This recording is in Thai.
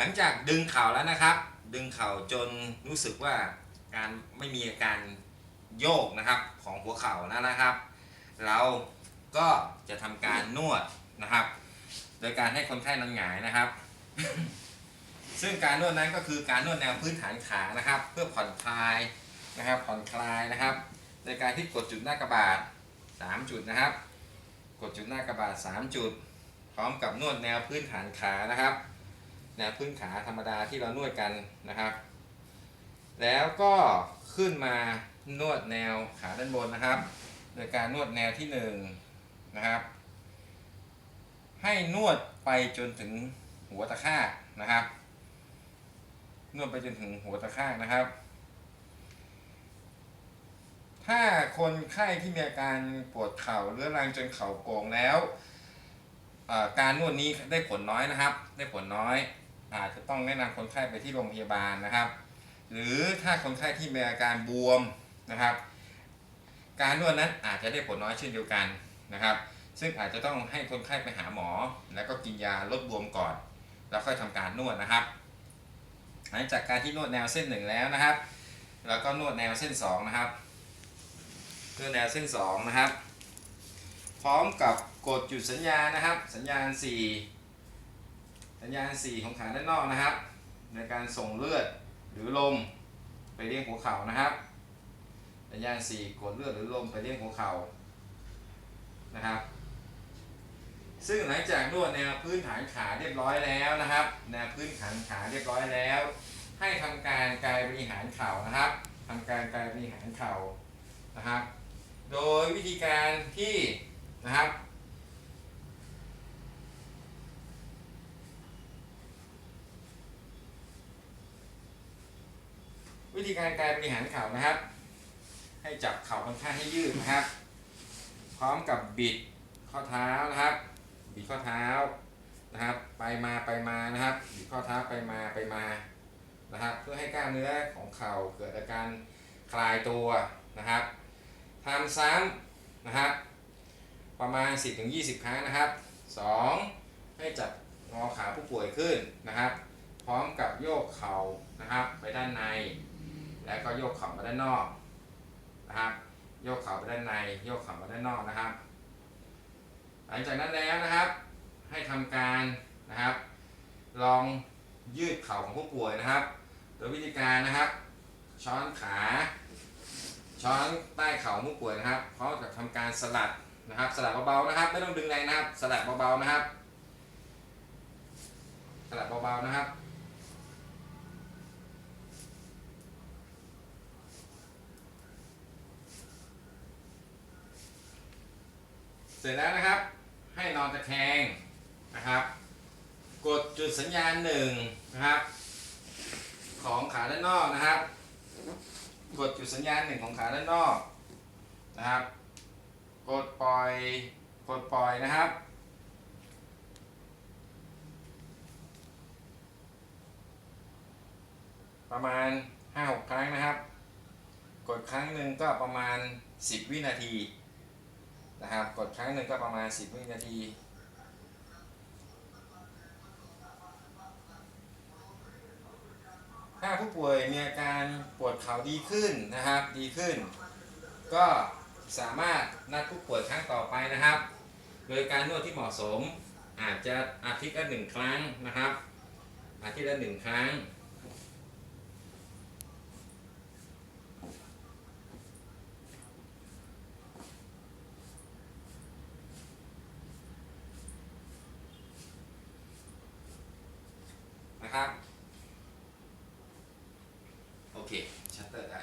หลังจากดึงเข่าแล้วนะครับ ดึงเข่าจนรู้สึกว่าการไม่มีอาการโยกนะครับของหัวเข่าแล้วนะครับ เราก็จะทำการนวดนะครับ โดยการให้คนไข้นอนหงายนะครับ ซึ่งการนวดนั้นก็คือการนวดแนวพื้นฐานขานะครับ เพื่อผ่อนคลายนะครับผ่อนคลายนะครับ โดยการที่กดจุดหน้ากระบาด3จุดนะครับ กดจุดหน้ากระบาด3จุด พร้อมกับนวดแนวพื้นฐานขานะครับ นวพื้นขาธรรมดาที่เรานวดกันนะครับ แล้วก็ขึ้นมานวดแนวขาด้านบนนะครับ โดยการนวดแนวที่1นะครับ ให้นวดไปจนถึงหัวตะข้านะครับ นวดไปจนถึงหัวตะข้านะครับ ถ้าคนไข้ที่มีอาการปวดเข่าเรื้อรังจนเข่าโกงแล้วการนวดนี้ได้ผลน้อยนะครับ ได้ผลน้อย อาจจะต้องแนะนำคนไข้ไปที่โรงพยาบาลนะครับ หรือถ้าคนไข้ที่มีอาการบวมนะครับ การนวดนั้นอาจจะได้ผลน้อยเช่นเดียวกันนะครับ ซึ่งอาจจะต้องให้คนไข้ไปหาหมอ แล้วก็กินยาลดบวมก่อน แล้วค่อยทำการนวดนะครับหลังจากการที่นวดแนวเส้นหนึ่งแล้วนะครับ แล้วก็นวดแนวเส้นสองนะครับนวดแนวเส้นสองนะครับ พร้อมกับกดจุดสัญญาณนะครับ สัญญาณ 4 สัญญาณ 4 ของขาด้านนอกนะครับ ในการส่งเลือดหรือลมไปเลี้ยงหัวเข่านะครับ สัญญาณ 4 กดเลือดหรือลมไปเลี้ยงหัวเข่านะครับ ซึ่งหลังจากนวดแนวพื้นฐานขาเรียบร้อยแล้วนะครับ แนวพื้นฐานขาเรียบร้อยแล้ว ให้ทำการกายบริหารเข่านะครับทำการกายบริหารเข่านะครับ โดยวิธีการที่นะครับ วิธีการกายบริหารเข่านะครับ ให้จับเข่าค่อนข้างให้ยืดนะครับ พร้อมกับบิดข้อเท้านะครับ บิดข้อเท้านะครับ ไปมาไปมานะครับ บิดข้อเท้าไปมาไปมานะครับ เพื่อให้กล้ามเนื้อของเข่าเกิดอาการคลายตัวนะครับทำซ้ำนะครับ ประมาณ 10-20 ครั้งนะครับ 2. ให้จับงอขาผู้ป่วยขึ้นนะครับ พร้อมกับโยกเข่านะครับ ไปด้านใน แล้วก็โยกเข่ามาด้านนอกนะครับ โยกเข่าไปด้านใน โยกเข่ามาด้านนอกนะครับ หลังจากนั้นแล้วนะครับ ให้ทำการนะครับ ลองยืดเข่าของผู้ป่วยนะครับ โดยวิธีการนะครับ ช้อนขา ช้อนใต้เข่าผู้ป่วยนะครับพร้อมกับทำการสลัดนะครับ สลัดเบาๆนะครับ ไม่ต้องดึงแรงนะครับ สลัดเบาๆนะครับ สลัดเบาๆนะครับ เสร็จแล้วนะครับ ให้นอนตะแคงนะครับ กดจุดสัญญาณหนึ่งนะครับ ของขาด้านนอกนะครับ กดจุดสัญญาณหนึ่งของขาด้านนอกนะครับ กดปล่อยกดปล่อยนะครับประมาณ 5-6 ครั้งนะครับ กดครั้งหนึ่งก็ประมาณ 10 วินาที นะครับ กดครั้งหนึ่งก็ประมาณ 10วินาทีถ้าผู้ป่วยมีอาการปวดเข่าดีขึ้นนะครับ ดีขึ้น ก็สามารถนัดผู้ป่วยครั้งต่อไปนะครับ โดยการนวดที่เหมาะสมอาจจะอาทิตย์ละหนึ่งครั้งนะครับ อาทิตย์ละหนึ่งครั้ง นะครับ โอเค ชัตเตอร์ได้